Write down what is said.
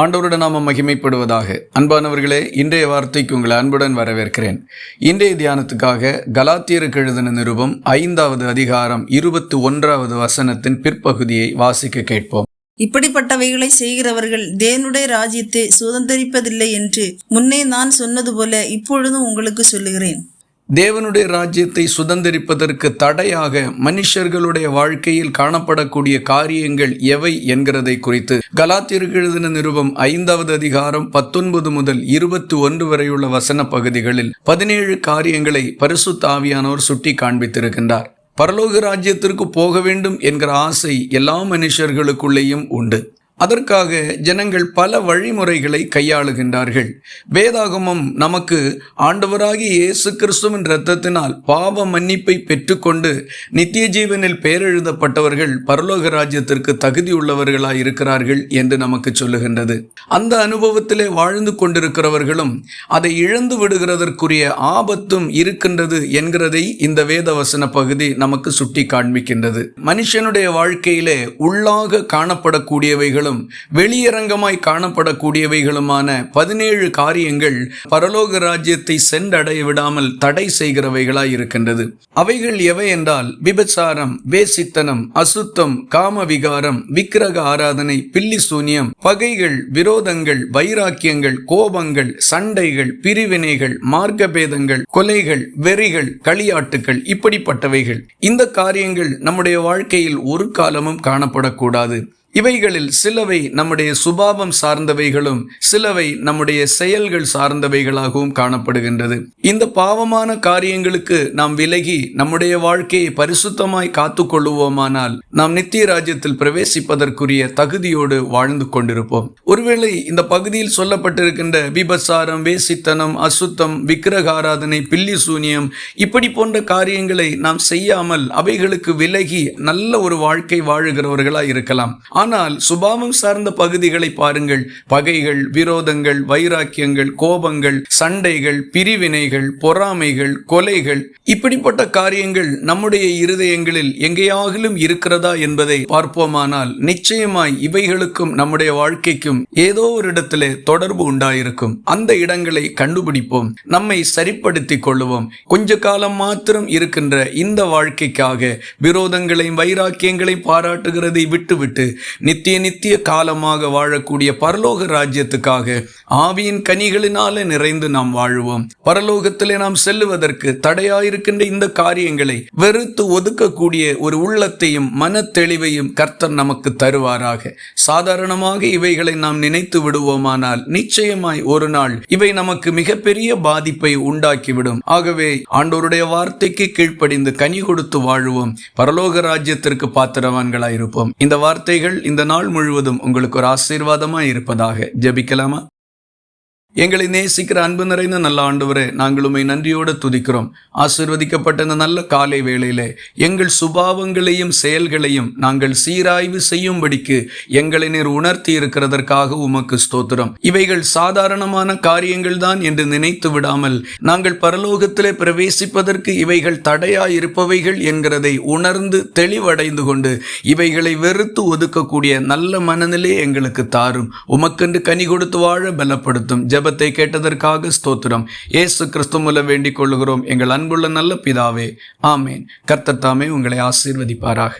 ஆண்டவருடன் நாம மகிமைப்படுவதாக. அன்பானவர்களே இன்றைய வார்த்தைக்கு உங்களை அன்புடன் வரவேற்கிறேன். இன்றைய தியானத்துக்காக கலாத்தியருக்கு எழுதின நிருபம் ஐந்தாவது அதிகாரம் இருபத்தி ஒன்றாவது வசனத்தின் பிற்பகுதியை வாசிக்க கேட்போம். இப்படிப்பட்டவைகளை செய்கிறவர்கள் தேவனுடைய ராஜ்யத்தை சுதந்திரிப்பதில்லை என்று முன்னே நான் சொன்னது போல இப்பொழுதும் உங்களுக்கு சொல்லுகிறேன். தேவனுடைய ராஜ்யத்தை சுதந்திரிப்பதற்கு தடையாக மனுஷர்களுடைய வாழ்க்கையில் காணப்படக்கூடிய காரியங்கள் எவை என்கிறதை குறித்து கலாத்திற்கு எழுதின நிருபம் ஐந்தாவது அதிகாரம் பத்தொன்பது முதல் இருபத்தி ஒன்று வரையுள்ள வசன பகுதிகளில் பதினேழு காரியங்களை பரிசு தாவியானோர் சுட்டி காண்பித்திருக்கின்றார். பரலோக ராஜ்யத்திற்கு போக வேண்டும் என்கிற ஆசை எல்லா மனுஷர்களுக்குள்ளேயும் உண்டு. அதற்காக ஜனங்கள் பல வழிமுறைகளை கையாளுகின்றார்கள். வேதாகமம் நமக்கு ஆண்டவராகி இயேசு கிறிஸ்துவின் இரத்தத்தினால் பாவ மன்னிப்பை பெற்றுக்கொண்டு நித்திய ஜீவனில் பேரெழுதப்பட்டவர்கள் பரலோக ராஜ்யத்திற்கு தகுதியுள்ளவர்களாய் இருக்கிறார்கள் என்று நமக்கு சொல்லுகின்றது. அந்த அனுபவத்திலே வாழ்ந்து கொண்டிருக்கிறவர்களும் அதை இழந்து விடுகிறதற்குரிய ஆபத்தும் இருக்கின்றது என்கிறதை இந்த வேதவசன பகுதி நமக்கு சுட்டி காண்பிக்கின்றது மனுஷனுடைய வாழ்க்கையிலே உள்ளாக காணப்படக்கூடியவைகள் காரியங்களும் வெளியரங்கமாய் காணப்படக்கூடியவைகளுமான பதினேழு காரியங்கள் பரலோக ராஜ்யத்தை சென்றடைய விடாமல் தடை செய்கிறவைகளாய் இருக்கின்றது. அவைகள் எவை என்றால் விபச்சாரம் வேசித்தனம் அசுத்தம் காமவிகாரம் விக்கிரக ஆராதனை பில்லி சூன்யம் பகைகள் விரோதங்கள் வைராக்கியங்கள் கோபங்கள் சண்டைகள் பிரிவினைகள் மார்க்கபேதங்கள் கொலைகள் வெறிகள் களியாட்டுகள் இப்படிப்பட்டவைகள். இந்த காரியங்கள் நம்முடைய வாழ்க்கையில் ஒரு காலமும் காணப்படக்கூடாது. இவைகளில் சிலவை நம்முடைய சுபாவம் சார்ந்தவைகளும் சிலவை நம்முடைய செயல்கள் சார்ந்தவைகளாகவும் காணப்படுகின்றது. இந்த பாவமான காரியங்களுக்கு நாம் விலகி நம்முடைய வாழ்க்கையை பரிசுத்தமாய் காத்து கொள்ளுவோமானால் நாம் நித்திய ராஜ்யத்தில் பிரவேசிப்பதற்குரிய தகுதியோடு வாழ்ந்து கொண்டிருப்போம். ஒருவேளை இந்த பகுதியில் சொல்லப்பட்டிருக்கின்ற விபசாரம் வேசித்தனம் அசுத்தம் விக்கிரகாராதனை பில்லி சூனியம் இப்படி போன்ற காரியங்களை நாம் செய்யாமல் அவைகளுக்கு விலகி நல்ல ஒரு வாழ்க்கை வாழுகிறவர்களாய் இருக்கலாம். ஆனால் சுபாவம் சார்ந்த பகுதிகளை பாருங்கள். பகைகள் விரோதங்கள் வைராக்கியங்கள் கோபங்கள் சண்டைகள் பிரிவினைகள் பொறாமைகள் கொலைகள். இப்படிப்பட்ட காரியங்கள் நம்முடைய இருதயங்களில் எங்கேயாகிலும் இருக்கிறதா என்பதை பார்ப்போமானால் நிச்சயமாய் இவைகளுக்கும் நம்முடைய வாழ்க்கைக்கும் ஏதோ ஒரு இடத்திலே தொடர்பு உண்டாயிருக்கும். அந்த இடங்களை கண்டுபிடிப்போம். நம்மை சரிப்படுத்திக் கொள்ளுவோம். கொஞ்ச காலம் மாத்திரம் இருக்கின்ற இந்த வாழ்க்கைக்காக விரோதங்களையும் வைராக்கியங்களையும் பாராட்டுகிறதை விட்டுவிட்டு நித்திய நித்திய காலமாக வாழக்கூடிய பரலோக ராஜ்யத்துக்காக ஆவியின் கனிகளினால நிறைந்து நாம் வாழ்வோம். பரலோகத்திலே நாம் செல்லுவதற்கு தடையாயிருக்கின்ற இந்த காரியங்களை வெறுத்து ஒதுக்கக்கூடிய ஒரு உள்ளத்தையும் மன தெளிவையும் கர்த்தர் நமக்கு தருவாராக. சாதாரணமாக இவைகளை நாம் நினைத்து விடுவோமானால் நிச்சயமாய் ஒரு நாள் இவை நமக்கு மிகப்பெரிய பாதிப்பை உண்டாக்கிவிடும். ஆகவே ஆண்டோருடைய வார்த்தைக்கு கீழ்ப்படிந்து கனி கொடுத்து வாழுவோம். பரலோக ராஜ்யத்திற்கு பாத்திரவான்களாயிருப்போம். இந்த வார்த்தைகள் இந்த நாள் முழுவதும் உங்களுக்கு ஒரு ஆசீர்வாதமாக இருப்பதாக ஜெபிக்கலாமா? எங்களை நேசிக்கிற அன்பு நிறைந்த நல்ல ஆண்டவரே நாங்கள் உண்மை நன்றியோடு துதிக்கிறோம். ஆசிர்வதிக்கப்பட்ட இந்த நல்ல காலை வேளையிலே எங்கள் சுபாவங்களையும் செயல்களையும் நாங்கள் சீராய்வு செய்யும்படிக்கு எங்களை நீர் உணர்த்தி இருக்கிறதற்காக உமக்கு ஸ்தோத்திரம். இவைகள் சாதாரணமான காரியங்கள் தான் என்று நினைத்து விடாமல் நாங்கள் பரலோகத்திலே பிரவேசிப்பதற்கு இவைகள் தடையா இருப்பவைகள் என்கிறதை உணர்ந்து தெளிவடைந்து கொண்டு இவைகளை வெறுத்து ஒதுக்கக்கூடிய நல்ல மனநிலை எங்களுக்கு தாரும். உமக்கென்று கனி கொடுத்து வாழ பலப்படுத்தும். ஜெபத்தை கேட்டதற்காக ஸ்தோத்திரம். ஏசு கிறிஸ்து மூலம் வேண்டிக் கொள்ளுகிறோம். எங்கள் அன்புள்ள நல்ல பிதாவே ஆமேன். கர்த்தத்தாமே உங்களை ஆசீர்வதிப்பாராக.